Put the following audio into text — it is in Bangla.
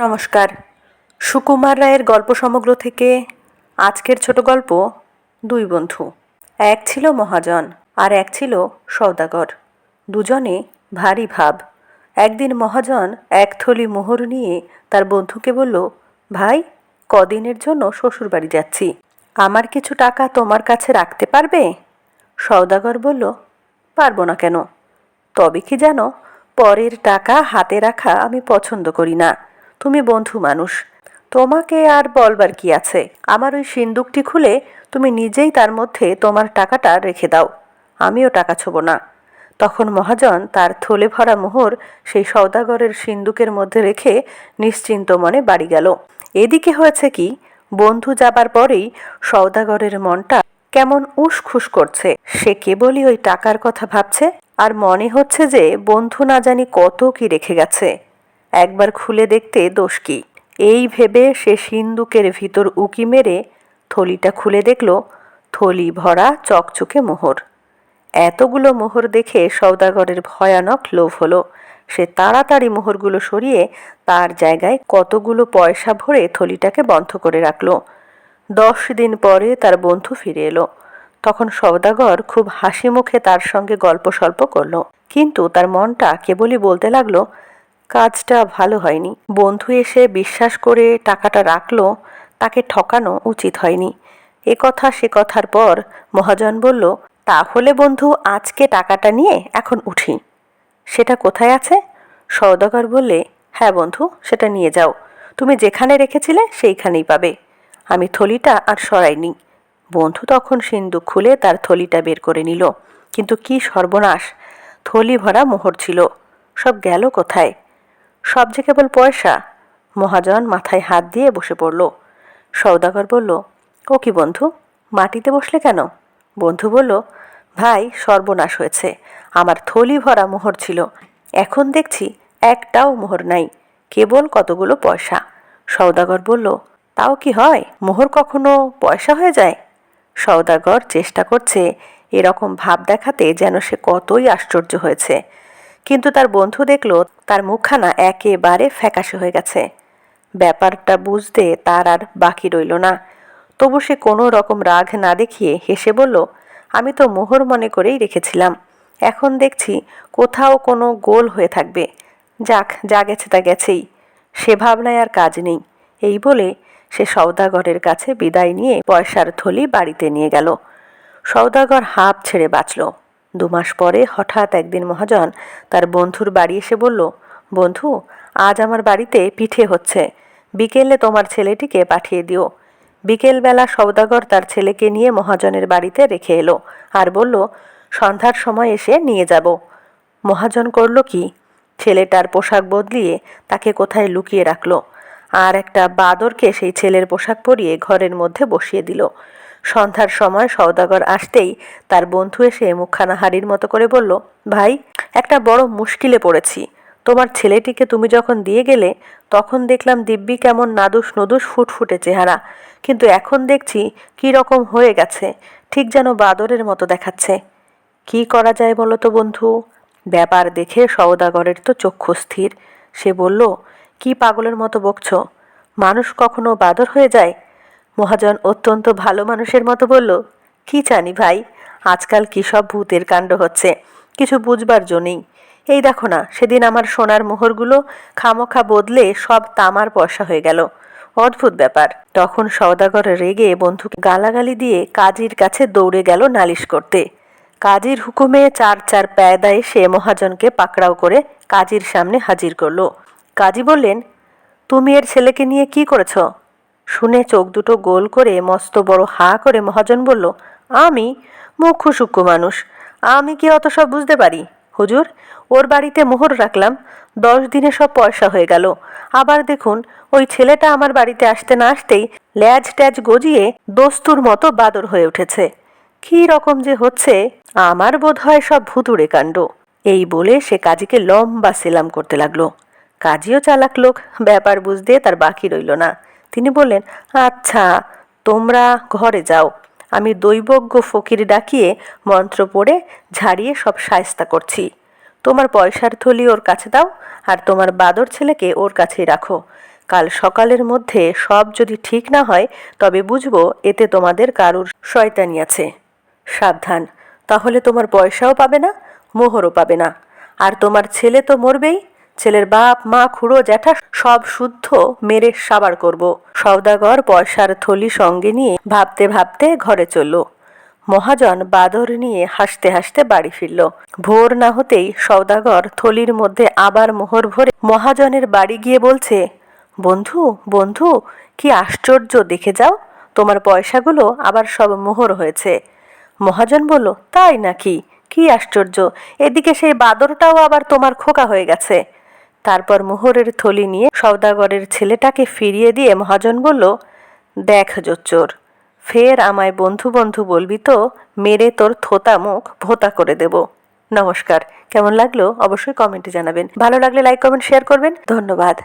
নমস্কার। সুকুমার রায়ের গল্প সমগ্র থেকে আজকের ছোট গল্প দুই বন্ধু। এক ছিল মহাজন আর এক ছিল সওদাগর। দুজনে ভারী ভাব। একদিন মহাজন এক থলি মোহর নিয়ে তার বন্ধুকে বলল, ভাই, কদিনের জন্য শ্বশুরবাড়ি যাচ্ছি। আমার কিছু টাকা তোমার কাছে রাখতে পারবে? সওদাগর বলল, পারব না কেন। তবে কি জানো, পরের টাকা হাতে রাখা আমি পছন্দ করি না। তুমি বন্ধু মানুষ। তোমাকে আর বলবার কি আছে? আমার ওই সিন্দুকটি খুলে তুমি নিজেই তার মধ্যে তোমার টাকাটা রেখে দাও। আমিও টাকা ছোব না। তখন মহাজন তার থলে ভরা মোহর সেই সওদাগরের সিন্দুকের মধ্যে রেখে নিশ্চিন্ত মনে বাড়ি গেল। এদিকে হয়েছে কি? বন্ধু যাবার পরেই সওদাগরের মনটা কেমন উসখুস করছে। সে কেবলই ওই টাকার কথা ভাবছে আর মনে হচ্ছে যে বন্ধু না জানি কত কি রেখে গেছে। একবার খুলে দেখতে দোষ কি? এই ভেবে সে সিন্দুকের ভিতর উকি মেরে থলিটা খুলে দেখল, থলি ভরা চকচকে মোহর। এতগুলো মোহর দেখে সওদাগরের ভয়ানক লোভ হলো। সে তাড়াতাড়ি মোহরগুলো সরিয়ে তার জায়গায় কতগুলো পয়সা ভরে থলিটাকে বন্ধ করে রাখল। দশ দিন পরে তার বন্ধু ফিরে এলো। তখন সওদাগর খুব হাসি মুখে তার সঙ্গে গল্প সল্প করল। কিন্তু তার মনটা কেবলই বলতে লাগল কাজটা ভালো হয়নি। বন্ধু এসে বিশ্বাস করে টাকাটা রাখল, তাকে ঠকানো উচিত হয়নি। এ কথা সে কথার পর মহাজন বলল, তাহলে বন্ধু আজকে টাকাটা নিয়ে এখন উঠি। সেটা কোথায় আছে? সওদাগর বললে হ্যাঁ বন্ধু, সেটা নিয়ে যাও। তুমি যেখানে রেখেছিলে সেইখানেই পাবে। আমি থলিটা আর সরাইনি। বন্ধু তখন সিন্দুক খুলে তার থলিটা বের করে নিল। কিন্তু কি সর্বনাশ, থলি ভরা মোহর ছিল। সব গেল কোথায়? সব যে কেবল পয়সা। মহাজন মাথায় হাত দিয়ে বসে পড়ল। সওদাগর বলল, ও কি বন্ধু, মাটিতে বসলে কেন? বন্ধু বলল, ভাই, সর্বনাশ হয়েছে। আমার থলি ভরা মোহর ছিল। এখন দেখছি একটাও মোহর নাই, কেবল কতগুলো পয়সা। সওদাগর বলল, তাও কি হয়? মোহর কখনো পয়সা হয়ে যায়? সওদাগর চেষ্টা করছে এরকম ভাব দেখাতে যেন সে কতই আশ্চর্য হয়েছে। কিন্তু তার বন্ধু দেখল তার মুখখানা একেবারে ফ্যাকাশে হয়ে গেছে। ব্যাপারটা বুঝতে তার আর বাকি রইল না। তবু সে কোনো রকম রাগ না দেখিয়ে হেসে বলল, আমি তো মোহর মনে করেই রেখেছিলাম। এখন দেখছি কোথাও কোনো গোল হয়ে থাকবে। যাক, যা গেছে তা গেছেই। সে ভাবনায় আর কাজ নেই। এই বলে সে সওদাগরের কাছে বিদায় নিয়ে পয়সার থলি বাড়িতে নিয়ে গেল। সওদাগর হাঁপ ছেড়ে বাঁচল। দু মাস পরে হঠাৎ একদিন মহাজন তার বন্ধুর বাড়ি এসে বলল, বন্ধু, আজ আমার বাড়িতে পিঠে হচ্ছে। বিকেলে তোমার ছেলেটিকে পাঠিয়ে দিও। বিকেলবেলা সওদাগর তার ছেলেকে নিয়ে মহাজনের বাড়িতে রেখে এলো আর বলল, সন্ধ্যার সময় এসে নিয়ে যাব। মহাজন করল কি? ছেলেটার পোশাক বদলিয়ে তাকে কোথায় লুকিয়ে রাখল? আর একটা বাদরকে সেই ছেলের পোশাক পরিয়ে ঘরের মধ্যে বসিয়ে দিল। সন্ধ্যার সময় সওদাগর আসতেই তার বন্ধু এসে মুখখানা হাড়ির মতো করে বলল, ভাই, একটা বড় মুশকিলে পড়েছি। তোমার ছেলেটিকে তুমি যখন দিয়ে গেলে, তখন দেখলাম দিব্যি কেমন নাদুস নদুস ফুটফুটে চেহারা। কিন্তু এখন দেখছি কি রকম হয়ে গেছে, ঠিক যেন বাদরের মতো দেখাচ্ছে। কি করা যায় বলো তো বন্ধু? ব্যাপার দেখে সওদাগরের তো চক্ষু স্থির। সে বলল, কি পাগলের মতো বকছ? মানুষ কখনো বাদর হয়ে যায়? মহাজন অত্যন্ত ভালো মানুষের মতো বলল, কি জানি ভাই, আজকাল কী সব ভূতের কাণ্ড হচ্ছে, কিছু বুঝবার জন্যই এই দেখো না, সেদিন আমার সোনার মোহরগুলো খামোখা বদলে সব তামার পয়সা হয়ে গেল। অদ্ভুত ব্যাপার। তখন সওদাগর রেগে বন্ধুকে গালাগালি দিয়ে কাজীর কাছে দৌড়ে গেল নালিশ করতে। কাজীর হুকুমে চার চার প্যায়দা এসে মহাজনকে পাকড়াও করে কাজীর সামনে হাজির করল। কাজী বললেন, তুমি এর ছেলেকে নিয়ে কি করেছ? শুনে চোখ দুটো গোল করে মস্ত বড় হা করে মহাজন বলল, আমি মুখ্য সূক্ষ্ম মানুষ। আমি কি অত সব বুঝতে পারি? হুজুর, ওর বাড়িতে মোহর রাখলাম। দশ দিনে সব পয়সা হয়ে গেল। আবার দেখুন, ওই ছেলেটা আমার বাড়িতে আসতে না আসতেই ল্যাজ ট্যাজ গজিয়ে দস্তুর মতো বাদর হয়ে উঠেছে। কী রকম যে হচ্ছে, আমার বোধ হয় সব ভুতুড়ে কাণ্ড। এই বলে সে কাজীকে লম্বা সেলাম করতে লাগল। কাজীও চালাক লোক, ব্যাপার বুঝতে তার বাকি রইল না। তিনি বললেন আচ্ছা তোমরা ঘরে যাও। আমি দৈবজ্ঞ ফকির ডাকিয়ে মন্ত্র পড়ে ঝাড়িয়ে সব সায়স্তা করছি। তোমার পয়সার থলি ওর কাছে দাও আর তোমার বাদর ছেলেকে ওর কাছেই রাখো। কাল সকালের মধ্যে সব যদি ঠিক না হয়, তবে বুঝব এতে তোমাদের কারুর শয়তানি আছে। সাবধান, তাহলে তোমার পয়সাও পাবে না, মোহরও পাবে না। আর তোমার ছেলে তো মরবেই ছেলের বাপ, মা, খুড়ো, জ্যাঠা সব শুদ্ধ মেরে সাবার করব। সওদাগর পয়সার থলি সঙ্গে নিয়ে ভাবতে ভাবতে ঘরে চলল। মহাজন বাদর নিয়ে হাসতে হাসতে বাড়ি ফিরল। ভোর না হতেই সওদাগর থলির মধ্যে আবার মোহর ভরে মহাজনের বাড়ি গিয়ে বলছে, বন্ধু বন্ধু, কি আশ্চর্য, দেখে যাও, তোমার পয়সাগুলো আবার সব মোহর হয়েছে। মহাজন বলল, তাই নাকি? কি আশ্চর্য, এদিকে সেই বাদরটাও আবার তোমার খোকা হয়ে গেছে। তারপর মোহরের থলি নিয়ে সওদাগরের ছেলেটাকে ফিরিয়ে দিয়ে মহাজন বলল, দেখ জোচ্চোর, ফের আমায় বন্ধু বন্ধু বলবি তো, মেরে তোর থোতা মুখ ভোতা করে দেব। নমস্কার, কেমন লাগল? অবশ্যই কমেন্টে জানাবেন। ভালো লাগলে লাইক, কমেন্ট, শেয়ার করবেন। ধন্যবাদ।